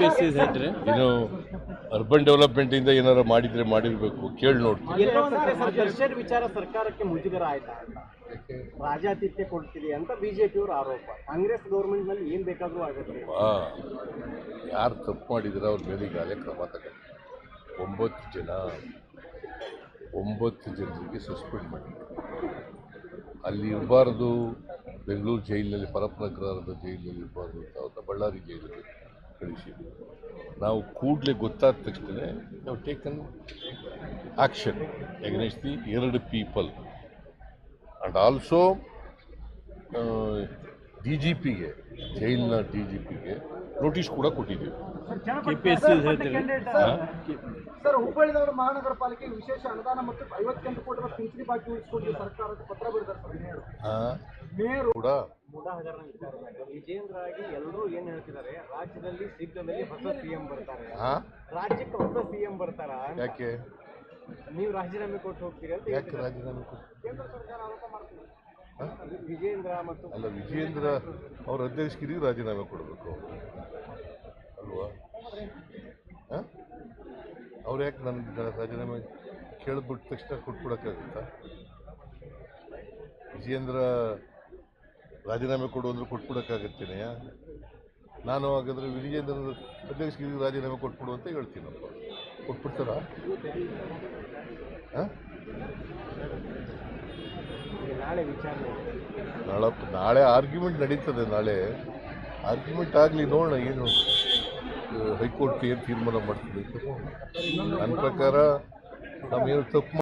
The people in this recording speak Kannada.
ಕೇಸಸ್ ಹೇಳ್ರಿ ಇನ್ನು ಅರ್ಬನ್ ಡೆವಲಪ್ಮೆಂಟಿಂದ ಏನಾದ್ರು ಮಾಡಿದ್ರೆ ಮಾಡಿರಬೇಕು ಕೇಳಿ ನೋಡ್ತೀವಿ ಎಲ್ಲೋ ಒಂದ್ ಸರ್ ದರ್ಶನ್ ವಿಚಾರ ಸರ್ಕಾರಕ್ಕೆ ಮುಜುಗರ ಆಯ್ತಾ ಅಂತ? ರಾಜಾತಿಥ್ಯ ಕೊಡ್ತಿದೆ ಅಂತ ಬಿಜೆಪಿಯವರು ಆರೋಪ. ಕಾಂಗ್ರೆಸ್ ಗೌರ್ಮೆಂಟ್ನಲ್ಲಿ ಏನ್ ಬೇಕಾದ್ರೂ ಆಗುತ್ತೆ. ಯಾರು ತಪ್ಪು ಮಾಡಿದ್ರೆ ಅವ್ರ ಮೇಲೆ ಈಗಾಗಲೇ ಕ್ರಮ ತಗೊಂಡು ಒಂಬತ್ತು ಜನ ಒಂಬತ್ತು ಜನರಿಗೆ ಸಸ್ಪೆಂಡ್ ಮಾಡಿ. ಅಲ್ಲಿ ಇರಬಾರ್ದು ಬೆಂಗಳೂರು ಜೈಲಿನಲ್ಲಿ ಪರಪ್ರಗ್ರಹದ ಜೈಲಿನಲ್ಲಿ ಇರಬಾರ್ದು ಅಂತ ಅವ್ರನ್ನ ಬಳ್ಳಾರಿ ಜೈಲಿಗೆ. ಕಳಿಸಿದ್ವಿ. ನಾವು ಕೂಡಲೇ ಗೊತ್ತಾದ ತಕ್ಷಣ ನಾವು ಟೇಕನ್ ಆಕ್ಷನ್ ಎಗ್ನೆಸ್ಟ್ ದಿ ಎರಡು people and also D G ಪಿಗೆ ಜೈಲಿನ ಡಿ ಜಿ ಪಿಗೆ ನೋಟಿಸ್ ಕೂಡ ಕೊಟ್ಟಿದ್ದೀವಿ. ಸರ್ ಸರ್ ಸರ್ ಹುಬ್ಬಳ್ಳಿದವರು ಮಹಾನಗರ ಪಾಲಿಕೆ ವಿಶೇಷ ಅನುದಾನ ಮತ್ತು ಐವತ್ತೆಂಟು ಕೋಟಿ ಪಿಂಚಣಿ ಬಾಕಿ ಉಳಿಸಿಕೊಂಡು ಸರ್ಕಾರಕ್ಕೆ ಪತ್ರ ಬರೆದಾರೆ ಸರ್ ಮೇಯರ್. ಹಾಂ. ಮೇಯರು ಕೂಡ ಮುಡಾ ಹಗರಣ ವಿಚಾರದಾಗ ವಿಜೇಂದ್ರ ಆಗಿ ಎಲ್ಲರೂ ಏನ್ ಹೇಳ್ತಿದ್ದಾರೆ ರಾಜ್ಯದಲ್ಲಿ ಶೀಘ್ರದಲ್ಲಿ ಹೊಸ ಸಿಎಂ ಬರ್ತಾರೆ. ಹಾಂ? ರಾಜ್ಯಕ್ಕೆ ಹೊಸ ಸಿಎಂ ಬರ್ತಾರ. ಯಾಕೆ? ನೀವು ರಾಜೀನಾಮೆ ಕೊಟ್ಟು ಹೋಗ್ತೀರಿ ಅಂತ ಯಾಕೆ ಹೇಳ್ತಿದ್ದಾರೆ. ರಾಜೀನಾಮೆ ಕೊಟ್ಟು? ಕೇಂದ್ರ ಸರ್ಕಾರ ಆರೋಪ ಮಾಡ್ತಿದೆ. ವಿಜೇಂದ್ರ ಮತ್ತು ಅಲ್ಲ ವಿಜೇಂದ್ರ ಅವ್ರ ಅಧ್ಯಕ್ಷರಿಗೆ ರಾಜೀನಾಮೆ ಕೊಡಬೇಕು. ಅಲ್ವಾ? ಹಾಂ? ಅವ್ರು ಯಾಕೆ ನನ್ನ ರಾಜೀನಾಮೆ ಕೇಳಿಬಿಟ್ಟ ತಕ್ಷಣ ಕೊಟ್ಬಿಡೋಕ್ಕಾಗುತ್ತಾ? ವಿಜೇಂದ್ರ ರಾಜೀನಾಮೆ ಕೊಡು ಅಂದ್ರೆ ಕೊಟ್ಬಿಡೋಕ್ಕಾಗತ್ತೇನೆ. ನಾನು ಹಾಗಾದರೆ ವಿಜೇಂದ್ರ ಅಧ್ಯಕ್ಷರಿಗೆ ರಾಜೀನಾಮೆ ಕೊಟ್ಬಿಡು ಅಂತ ಹೇಳ್ತೀನಪ್ಪ. ಕೊಟ್ಬಿಡ್ತಾರ? ನಾಳೆ ನಾಳೆ ಆರ್ಗ್ಯುಮೆಂಟ್ ನಡೀತದೆ ನಾಳೆ. ಆರ್ಗ್ಯುಮೆಂಟ್ ಆಗಲಿ ನೋಡೋಣ ಏನು ಹೈಕೋರ್ಟ್ ಏನು ತೀರ್ಮಾನ ಮಾಡ್ತದೆ. ನನ್ನ ಪ್ರಕಾರ ನಾವೇನು ತಪ್ಪು